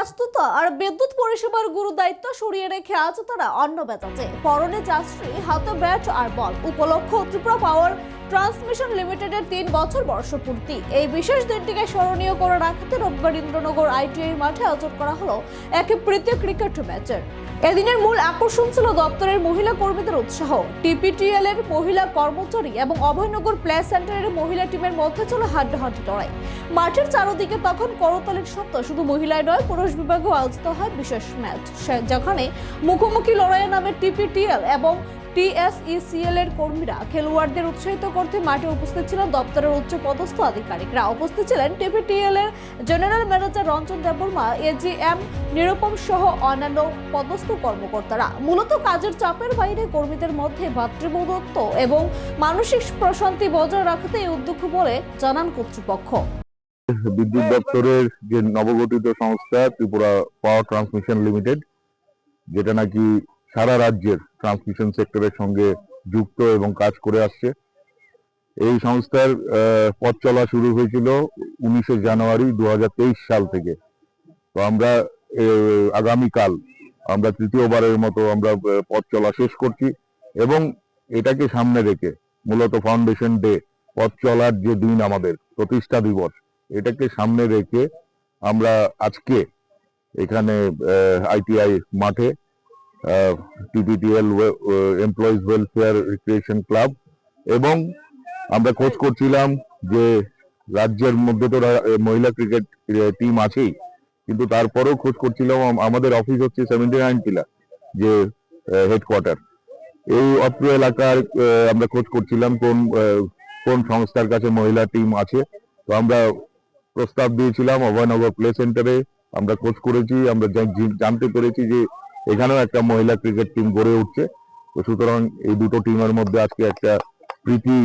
ব্যস্ততা আর বিদ্যুৎ পরিষেবার গুরু দায়িত্ব সরিয়ে রেখে আজ তারা অন্য বেচাচ্ছে পরনে যাত্রী হাতে ব্যাট আর বল। উপলক্ষ ত্রিপুরা পাওয়ার ট্রান্সমিশন লিমিটেডের তিন বছর বর্ষপূর্তি। এই বিশেষ দিনটিকে স্মরণীয় করে রাখতে রোববার ইন্দ্রনগর আইটিআই মাঠে আয়োজন করা হলো এক প্রীতীয় ক্রিকেট ম্যাচের এদিনের মূল আকর্ষণ ছিল দপ্তরের মহিলা কর্মীদের উৎসাহ। টিপিটিএল এর মহিলা কর্মচারী এবং অভয়নগর প্লে সেন্টারের মহিলা টিমের মধ্যে ছিল হাড্ডাহাড্ডি লড়াই। মাঠের চারদিকে তখন করতালির শব্দ, শুধু মহিলায় নয়, পুরুষ বিভাগেও আয়োজিত হয় বিশেষ ম্যাচ। যেখানে মুখোমুখি লড়াইয়ের নামে টিপিটিএল এবং টিএসইসিএল এর কর্মীরা খেলোয়াড়দের উৎসাহিত করতে মাঠে উপস্থিত ছিলেন দপ্তরের উচ্চ পদস্থ আধিকারিকরা। উপস্থিত ছিলেন টিপিটিএল এর general manager Ranjan Debbarma AGM Nirupam সহ অন্যান্য পদস্থ কর্মকর্তারা। মূলত কাজের চাপের বাইরে কর্মীদের মধ্যে ভাতৃবদত্ত এবং মানসিক প্রশান্তি বজায় রাখতে এই উদ্যোগ বলে জানান কর্তৃপক্ষ। বিদ্যুৎ দপ্তরের যে নবগঠিত সংস্থা ত্রিপুরা পাওয়ার ট্রান্সমিশন লিমিটেড যেটা নাকি সারা রাজ্যের ট্রান্সমিশন সেক্টরের সঙ্গে যুক্ত এবং কাজ করে আসছে। এই সংস্থার পথ চলা শুরু হয়েছিল উনিশে জানুয়ারি দু সাল থেকে। তো আমরা আগামীকাল আমরা তৃতীয়বারের মতো আমরা পথ চলা শেষ করছি এবং এটাকে সামনে রেখে মূলত ফাউন্ডেশন ডে পথ চলার যে দিন আমাদের, প্রতিষ্ঠা দিবস, এটাকে সামনে রেখে আমরা আজকে এখানে আইটিআই মাঠে TPTL employees welfare recreation club এবং আমরা খোঁজ করছিলাম যে রাজ্যের মধ্যে তো মহিলা ক্রিকেট টিম আছেই। কিন্তু তারপরেও খোঁজ করছিলাম আমাদের অফিস হচ্ছে সেভেন্টি নাইন পিলা যে হেডকোয়ার্টার এই অত্র এলাকার আমরা খোঁজ করছিলাম কোন কোন সংস্থার কাছে মহিলা টিম আছে। তো আমরা প্রস্তাব দিয়েছিলাম অভয়নগর প্লে সেন্টারে আমরা খোঁজ করেছি, আমরা জানতে পেরেছি যে এখানেও একটা মহিলা ক্রিকেট টিম গড়ে উঠছে। তো সুতরাং এই দুটো টিমের মধ্যে আজকে একটা প্রীতি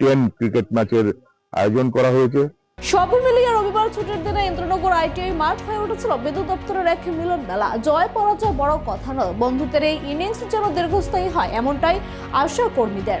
টেন ক্রিকেট ম্যাচের আয়োজন করা হয়েছে। সব মিলিয়ে রবিবার ছুটির দিনে ইন্দ্রনগর আইটিআই মাঠ হয়ে উঠেছিল বিদ্যুৎ দপ্তরের এক মিলন মেলা। জয় পরাজয় বড় কথা নয়, বন্ধুদের এই ইনিংস যেন দীর্ঘস্থায়ী হয়, এমনটাই আশা কর্মীদের